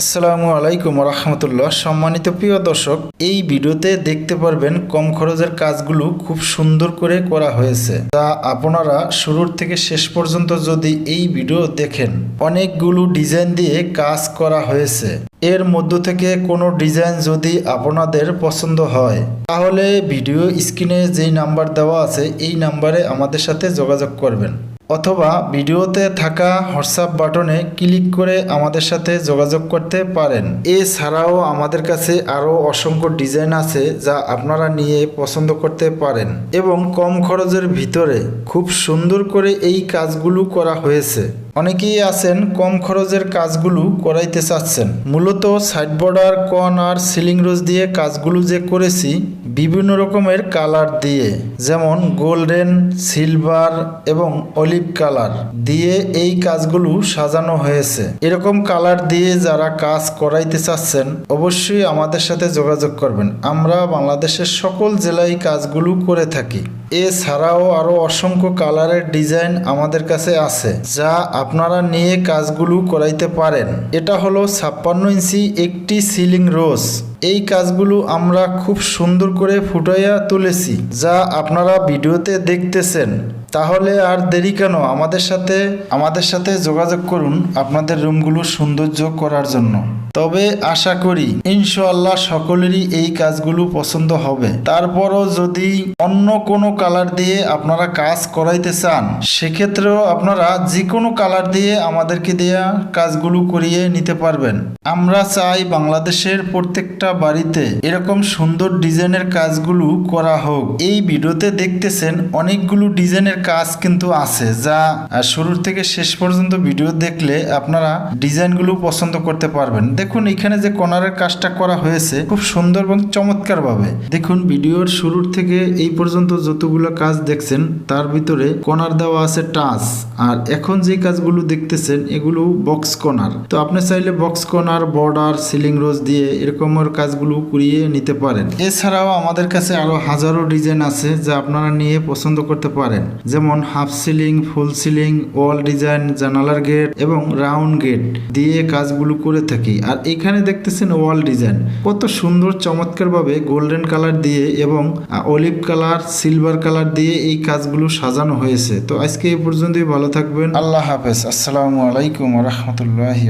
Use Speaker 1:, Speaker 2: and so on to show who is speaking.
Speaker 1: আসসালামু আলাইকুম রহমতুল্লাহ। সম্মানিত প্রিয় দর্শক, এই ভিডিওতে দেখতে পারবেন কম খরচের কাজগুলো খুব সুন্দর করে করা হয়েছে। তা আপনারা শুরুর থেকে শেষ পর্যন্ত যদি এই ভিডিও দেখেন, অনেকগুলো ডিজাইন দিয়ে কাজ করা হয়েছে। এর মধ্য থেকে কোনো ডিজাইন যদি আপনাদের পছন্দ হয়, তাহলে ভিডিও স্ক্রিনে যেই নাম্বার দেওয়া আছে, এই নাম্বারে আমাদের সাথে যোগাযোগ করবেন। অথবা ভিডিওতে থাকা হোয়াটসঅ্যাপ বাটনে ক্লিক করে আমাদের সাথে যোগাযোগ করতে পারেন। এছাড়াও আমাদের কাছে আরও অসংখ্য ডিজাইন আছে যা আপনারা নিয়ে পছন্দ করতে পারেন এবং কম খরচের ভিতরে খুব সুন্দর করে এই কাজগুলো করা হয়েছে। অনেকেই আছেন, কম খরচের কাজগুলো করাইতে চাচ্ছেন। মূলত সাইড বর্ডার কন আর সিলিং রোজ দিয়ে কাজগুলো যে করেছি বিভিন্ন রকমের কালার দিয়ে, যেমন গোল্ডেন, সিলভার এবং অলিভ কালার দিয়ে এই কাজগুলো সাজানো হয়েছে। এরকম কালার দিয়ে যারা কাজ করাইতে চাচ্ছেন, অবশ্যই আমাদের সাথে যোগাযোগ করবেন। আমরা বাংলাদেশের সকল জেলায় কাজগুলো করে থাকি। এছাড়াও আরও অসংখ্য কালারের ডিজাইন আমাদের কাছে আছে, যা আপনারা নিয়ে কাজগুলো করাইতে পারেন। এটা হলো ছাপ্পান্ন ইঞ্চি একটি সিলিং রোজ। এই কাজগুলো আমরা খুব সুন্দর করে ফুটাইয়া তুলেছি, যা আপনারা ভিডিওতে দেখতেছেন। তাহলে আর দেরি কেন? আমাদের সাথে আমাদের সাথে যোগাযোগ করুন আপনাদের রুমগুলো সৌন্দর্য করার জন্য। তবে আশা করি ইনশাল্লাহ সকলেরই এই কাজগুলো পছন্দ হবে। তারপরও যদি অন্য কোনো কালার দিয়ে আপনারা কাজ করাইতে চান, সেক্ষেত্রেও আপনারা যে কোনো কালার দিয়ে আমাদেরকে দেয়া কাজগুলো করিয়ে নিতে পারবেন। আমরা চাই বাংলাদেশের প্রত্যেকটা বাড়িতে এরকম সুন্দর ডিজাইনের কাজগুলো করা হোক। এই ভিডিওতে দেখতেছেন অনেকগুলো ডিজাইনের কাজ কিন্তু আছে, যা শুরুর থেকে শেষ পর্যন্ত ভিডিও দেখলে আপনারা ডিজাইনগুলো পছন্দ করতে পারবেন। দেখুন, এখানে যে কর্নারের কাজটা করা হয়েছে, খুব সুন্দর এবং চমৎকার ভাবে দেখুন, ভিডিওর শুরুর থেকে এই পর্যন্ত যতগুলো কাজ দেখছেন, তার ভিতরে কর্নার দেওয়া আছে টাচ। আর এখন যে কাজগুলো দেখতেছেন, এগুলো বক্স কর্নার তো আপনি চাইলে box corner border, ceiling rose দিয়ে এরকমের কাজগুলো করিয়ে নিতে পারেন। এছাড়াও আমাদের কাছে আরও হাজারো ডিজাইন আছে যা আপনারা নিয়ে পছন্দ করতে পারেন। যেমন half ceiling, full ceiling, wall design, জানালার গেট এবং রাউন্ড গেট দিয়ে কাজগুলো করে থাকি। আর এখানে দেখতেছেন ওয়াল ডিজাইন। কত সুন্দর চমৎকার ভাবে গোল্ডেন কালার দিয়ে এবং অলিভ কালার, সিলভার কালার দিয়ে এই কাজগুলো সাজানো হয়েছে। তো আজকে এই পর্যন্তই, ভালো থাকবেন। আল্লাহ হাফেজ। আসসালামু আলাইকুম রহমতুল্লাহি